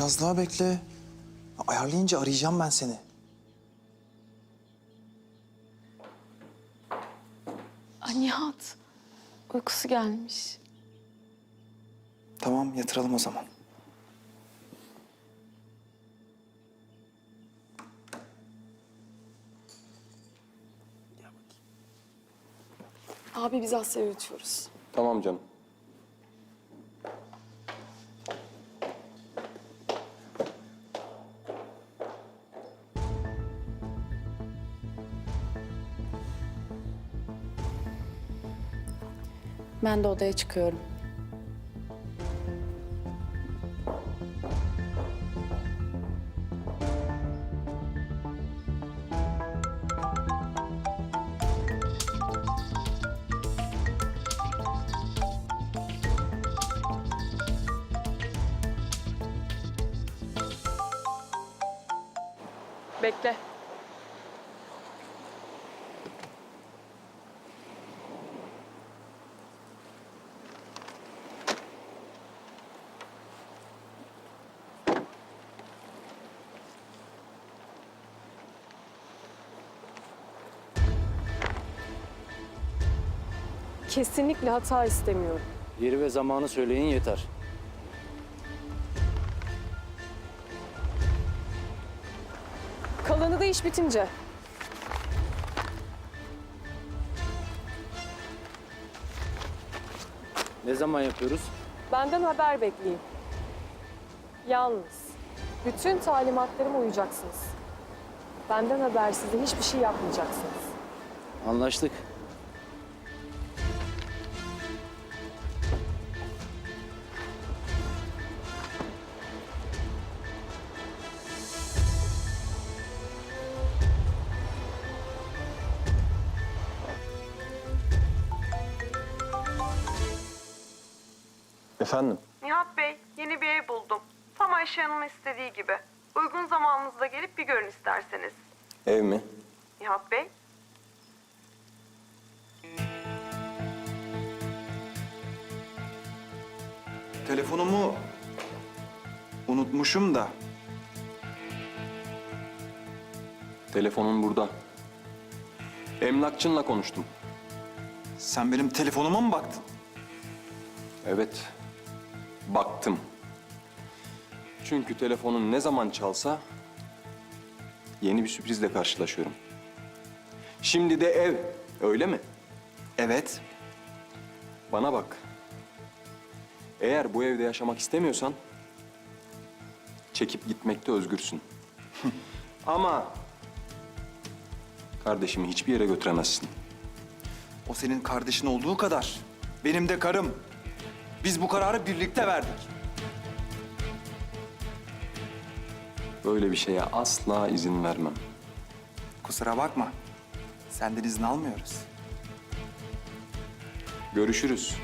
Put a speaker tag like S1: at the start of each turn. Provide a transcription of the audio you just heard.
S1: biraz daha bekle. Ayarlayınca arayacağım ben seni.
S2: Ay Nihat. Uykusu gelmiş.
S1: Tamam yatıralım o zaman.
S2: Abi biz Asya'ya uçuyoruz.
S3: Tamam canım.
S2: Ben de odaya çıkıyorum. Bekle.
S4: Kesinlikle hata istemiyorum.
S5: Yeri ve zamanı söyleyin yeter.
S4: Kalanı da iş bitince.
S5: Ne zaman yapıyoruz?
S4: Benden haber bekleyin. Yalnız bütün talimatlarıma uyacaksınız. Benden habersiz de hiçbir şey yapmayacaksınız.
S5: Anlaştık.
S1: Efendim?
S6: Nihat Bey, yeni bir ev buldum. Tam Ayşe Hanım'ın istediği gibi. Uygun zamanınızda gelip bir görün isterseniz.
S3: Ev mi?
S6: Nihat Bey,
S1: Telefonumu unutmuşum da.
S3: Telefonun burada. Emlakçınla konuştum.
S1: Sen benim telefonuma mı baktın?
S3: Evet. Baktım. Çünkü telefonun ne zaman çalsa yeni bir sürprizle karşılaşıyorum. Şimdi de ev, öyle mi?
S1: Evet.
S3: Bana bak. Eğer bu evde yaşamak istemiyorsan çekip gitmekte özgürsün. Ama kardeşimi hiçbir yere götüremezsin.
S1: O senin kardeşin olduğu kadar. Benim de karım. Biz bu kararı birlikte verdik.
S3: Böyle bir şeye asla izin vermem.
S1: Kusura bakma. Senden izin almıyoruz.
S3: Görüşürüz.